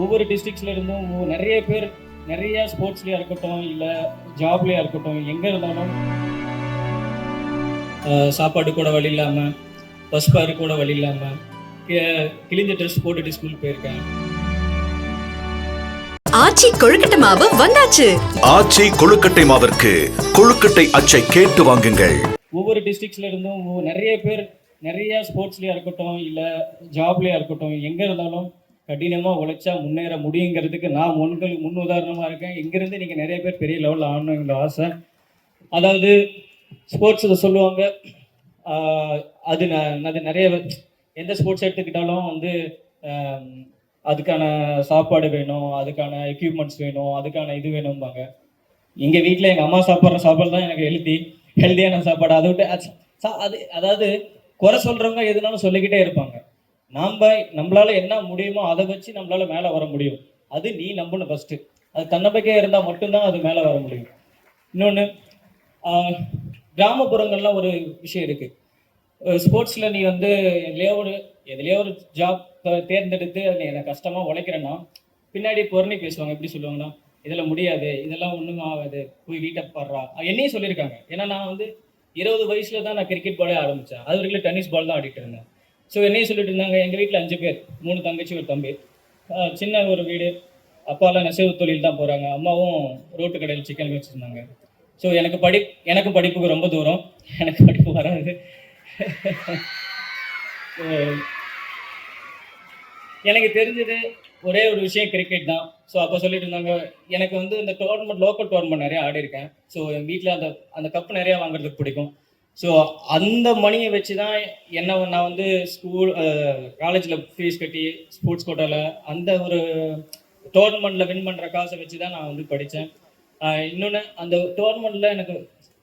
ஒவ்வொரு டிஸ்ட்ரிக்ஸ்ல இருந்தும் ஒவ்வொரு- நிறைய பேர் நிறைய ஸ்போர்ட்ஸ்லயா இருக்கட்டும் இல்ல ஜாப்லயா இருக்கட்டும் எங்க இருந்தாலும் சாப்பாடு கூட வழி இல்லாம பஸ் பாரு கூட வழி இல்லாம கிழிஞ்ச ட்ரெஸ் போட்டுட்டு ஸ்கூல் போயிருக்கேன். ஆச்சி கொழுக்கட்டை மாவு வந்தாச்சு. ஆச்சி கொழுக்கட்டை மாவிற்கு கொழுக்கட்டை அச்சை கேட்டு வாங்குங்கள். ஒவ்வொரு டிஸ்ட்ரிக்ஸ்ல இருந்தும் நிறைய பேர் நிறைய ஸ்போர்ட்ஸ்லயா இருக்கட்டும் இல்ல ஜாப்லயா இருக்கட்டும் எங்க இருந்தாலும் கடினமாக உழைச்சா முன்னேற முடியுங்கிறதுக்கு நான் முன்கள் முன் உதாரணமாக இருக்கேன். இங்கிருந்து நீங்கள் நிறைய பேர் பெரிய லெவலில் ஆடணுங்கிற ஆசை. அதாவது ஸ்போர்ட்ஸில் சொல்லுவாங்க. அது ந- அது நிறைய எந்த ஸ்போர்ட்ஸ் எடுத்துக்கிட்டாலும் வந்து அதுக்கான சாப்பாடு வேணும் அதுக்கான எக்யூப்மெண்ட்ஸ் வேணும் அதுக்கான இது வேணும்பாங்க. எங்கள் வீட்டில் எங்கள் அம்மா சாப்பிட்ற சாப்பாடு தான் எனக்கு ஹெல்த்தி ஹெல்த்தியான சாப்பாடு. அதை விட்டு அது சா- அது அதாவது குறை சொல்கிறவங்க எதுனாலும் சொல்லிக்கிட்டே இருப்பாங்க. நாம் நம்மளால என்ன முடியுமோ அதை வச்சு நம்மளால மேல வர முடியும். அது நீ நம்பணும் ஃபர்ஸ்ட் அது தன்னம்பிக்கையா இருந்தா மட்டும்தான் அது மேல வர முடியும். இன்னொன்று கிராமப்புறங்கள்லாம் ஒரு விஷயம் இருக்கு. ஸ்போர்ட்ஸ்ல நீ வந்து எதுலையோ ஒரு எதுலேயோ ஒரு ஜாப் தேர்ந்தெடுத்து நீ எனக்கு கஷ்டமா உழைக்கிறேன்னா பின்னாடி பொருணி பேசுவாங்க. எப்படி சொல்லுவாங்கன்னா இதில் முடியாது இதெல்லாம் ஒன்றும் ஆகாது. போய் வீட்டை பாடுறா என்னையும் சொல்லியிருக்காங்க. ஏன்னா நான் வந்து இருபது வயசுல தான் நான் கிரிக்கெட் பாலே ஆரம்பித்தேன் அது வரைக்கும் டென்னிஸ் பால் தான் ஆடிட்டு இருந்தேன். ஸோ என்னையும் சொல்லிட்டு இருந்தாங்க எங்கள் வீட்டில் அஞ்சு பேர் மூணு தங்கச்சி ஒரு தம்பி. சின்ன ஒரு வீடு. அப்பாலாம் நெசவு தொழில் தான் போகிறாங்க அம்மாவும் ரோட்டு கடையில் சிக்கன் வச்சுருந்தாங்க. ஸோ எனக்கு படி எனக்கு படிப்புக்கு ரொம்ப தூரம். எனக்கு படிப்பு வராது. எனக்கு தெரிஞ்சது ஒரே ஒரு விஷயம் கிரிக்கெட் தான். ஸோ அப்போ சொல்லிட்டு இருந்தாங்க எனக்கு வந்து இந்த டோர்னமெண்ட் லோக்கல் டோர்னமெண்ட் நிறைய ஆடி இருக்கேன் ஸோ என் வீட்டில் அந்த அந்த கப் நிறையா வாங்குறதுக்கு பிடிக்கும். ஸோ அந்த மணியை வச்சு தான் என்ன நான் வந்து ஸ்கூல் காலேஜில் ஃபீஸ் கட்டி ஸ்போர்ட்ஸ் கோட்டாவில் அந்த ஒரு டோர்னமெண்ட்டில் வின் பண்ணுற காசை வச்சு தான் நான் வந்து படித்தேன் இன்னொன்று அந்த டோர்னமெண்ட்டில் எனக்கு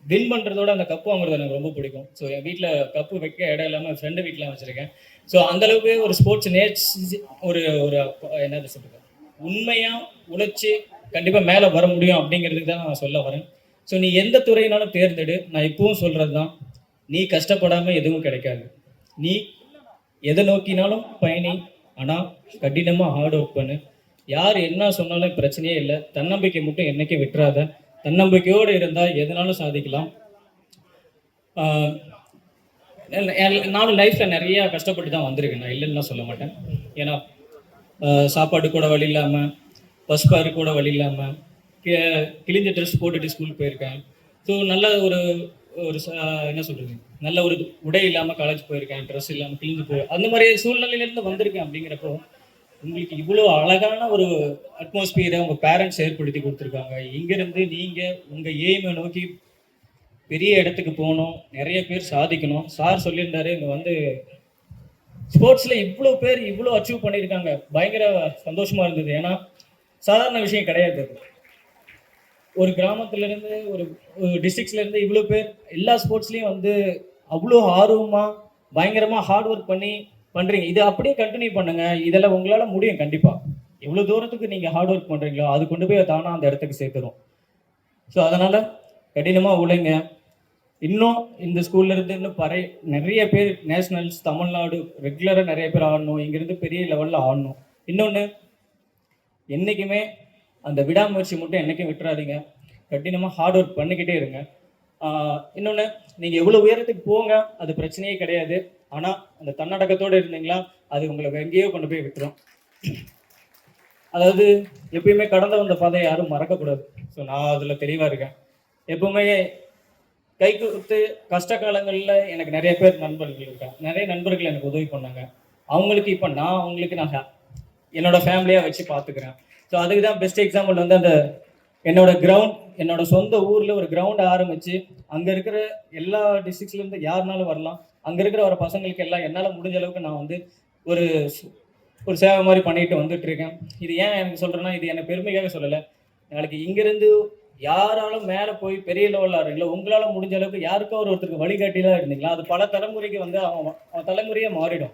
வின் பண்ணுறதோட அந்த கப்பு வாங்குறது எனக்கு ரொம்ப பிடிக்கும். ஸோ என் வீட்டில் கப்பு வைக்க இடம் இல்லாமல் என் ஃப்ரெண்டு வீட்டில் வச்சுருக்கேன். ஸோ அந்தளவுக்கு ஒரு ஸ்போர்ட்ஸ் நேச்சு ஒரு ஒரு என்னது சொல்றது? உண்மையாக உழைச்சி கண்டிப்பாக மேலே வர முடியும் அப்படிங்கிறதுக்கு தான் நான் சொல்ல வரேன். ஸோ நீ எந்த துறையினாலும் தேர்ந்தெடு. நான் இப்பவும் சொல்கிறது தான் நீ கஷ்டப்படாமல் எதுவும் கிடைக்காது. நீ எதை நோக்கினாலும் பயணி. ஆனால் கடினமாக ஹார்ட் ஒர்க் பண்ணு. யார் என்ன சொன்னாலும் பிரச்சனையே இல்லை. தன்னம்பிக்கை மட்டும் என்றைக்கும் விட்டுறாத. தன்னம்பிக்கையோடு இருந்தால் எதனாலும் சாதிக்கலாம். நானும் லைஃப்பில் நிறைய கஷ்டப்பட்டு தான் வந்திருக்கேன். நான் இல்லைன்னா சொல்ல மாட்டேன். ஏன்னா சாப்பாடு கூட வழி இல்லாமல் பஸ் கார் கூட வழி இல்லாமல் கிழிஞ்ச ட்ரெஸ் போட்டுட்டு ஸ்கூல் போயிருக்கேன். ஸோ நல்ல ஒரு ஒரு என்ன சொல்கிறது நல்ல ஒரு உடை இல்லாமல் காலேஜ் போயிருக்கேன் ட்ரெஸ் இல்லாமல் கிழிஞ்சு போய் அந்த மாதிரி சூழ்நிலையிலேருந்து வந்திருக்கேன் அப்படிங்கிறப்போ உங்களுக்கு இவ்வளோ அழகான ஒரு அட்மாஸ்பியரை உங்கள் பேரண்ட்ஸ் ஏற்படுத்தி கொடுத்துருக்காங்க. இங்கிருந்து நீங்கள் உங்கள் எய்மை நோக்கி பெரிய இடத்துக்கு போகணும் நிறைய பேர் சாதிக்கணும். சார் சொல்லியிருந்தாரு இங்கே வந்து ஸ்போர்ட்ஸில் இவ்வளோ பேர் இவ்வளோ அச்சீவ் பண்ணியிருக்காங்க. பயங்கர சந்தோஷமா இருந்தது. ஏன்னா சாதாரண விஷயம் கிடையாது ஒரு கிராமத்துலேருந்து ஒரு டிஸ்ட்ரிக்ஸ்லேருந்து இவ்வளோ பேர் எல்லா ஸ்போர்ட்ஸ்லேயும் வந்து அவ்வளோ ஆர்வமாக பயங்கரமாக ஹார்ட் ஒர்க் பண்ணி பண்ணுறீங்க இது அப்படியே கண்டினியூ பண்ணுங்கள் இதெல்லாம் உங்களால் முடியும் கண்டிப்பாக எவ்வளோ தூரத்துக்கு நீங்கள் ஹார்ட் ஒர்க் பண்ணுறீங்களோ அது கொண்டு போய் தானாக அந்த இடத்துக்கு சேர்த்துரும். ஸோ அதனால் கடினமாக உழைங்க. இன்னும் இந்த ஸ்கூல்ல இருந்து இன்னும் பறை நிறைய பேர் நேஷ்னல்ஸ் தமிழ்நாடு ரெகுலராக நிறைய பேர் ஆடணும். இங்கேருந்து பெரிய லெவலில் ஆடணும். இன்னொன்று என்றைக்குமே அந்த விடாமுயற்சி மட்டும் என்னைக்கும் விட்டுறாதீங்க. கடினமாக ஹார்ட் ஒர்க் பண்ணிக்கிட்டே இருங்க. இன்னொன்று இன்னொன்னு எவ்வளோ உயரத்துக்கு போங்க அது பிரச்சனையே கிடையாது. ஆனால் அந்த தன்னடக்கத்தோடு இருந்தீங்களா அது உங்களை எங்கேயோ கொண்டு போய் விட்டுரும். அதாவது எப்பயுமே கடந்து வந்த பாதையை யாரும் மறக்கக்கூடாது. ஸோ நான் அதில் தெளிவாக இருக்கேன். எப்பவுமே கை கொடுத்து கஷ்ட காலங்களில் எனக்கு நிறைய பேர் நண்பர்கள் இருக்காங்க. நிறைய நண்பர்கள் எனக்கு உதவி பண்ணாங்க. அவங்களுக்கு இப்போ நான் அவங்களுக்கு நான் என்னோட ஃபேமிலியாக வச்சு பார்த்துக்கிறேன். ஸோ அதுக்கு தான் பெஸ்ட் எக்ஸாம்பிள் வந்து அந்த என்னோட கிரவுண்ட் என்னோட சொந்த ஊரில் ஒரு கிரவுண்ட் ஆரம்பித்து அங்கே இருக்கிற எல்லா டிஸ்ட்ரிக்ஸ்லேருந்து யாருனாலும் வரலாம். அங்கே இருக்கிற வர பசங்களுக்கு எல்லாம் என்னால் முடிஞ்ச அளவுக்கு நான் வந்து ஒரு ஒரு சேவை மாதிரி பண்ணிட்டு வந்துட்டு இருக்கேன். இது ஏன் எனக்கு சொல்கிறேன்னா இது என்னை பெருமைக்காக சொல்லலை. நாளைக்கு இங்கேருந்து யாராலும் மேலே போய் பெரிய லெவலில் ஆடுறீங்களோ உங்களால் முடிஞ்ச அளவுக்கு யாருக்கோ ஒரு ஒருத்தருக்கு வழிகாட்டிலாம் இருந்தீங்களா? அது பல தலைமுறைக்கு வந்து அவன் அவன் தலைமுறையே மாறிடும்.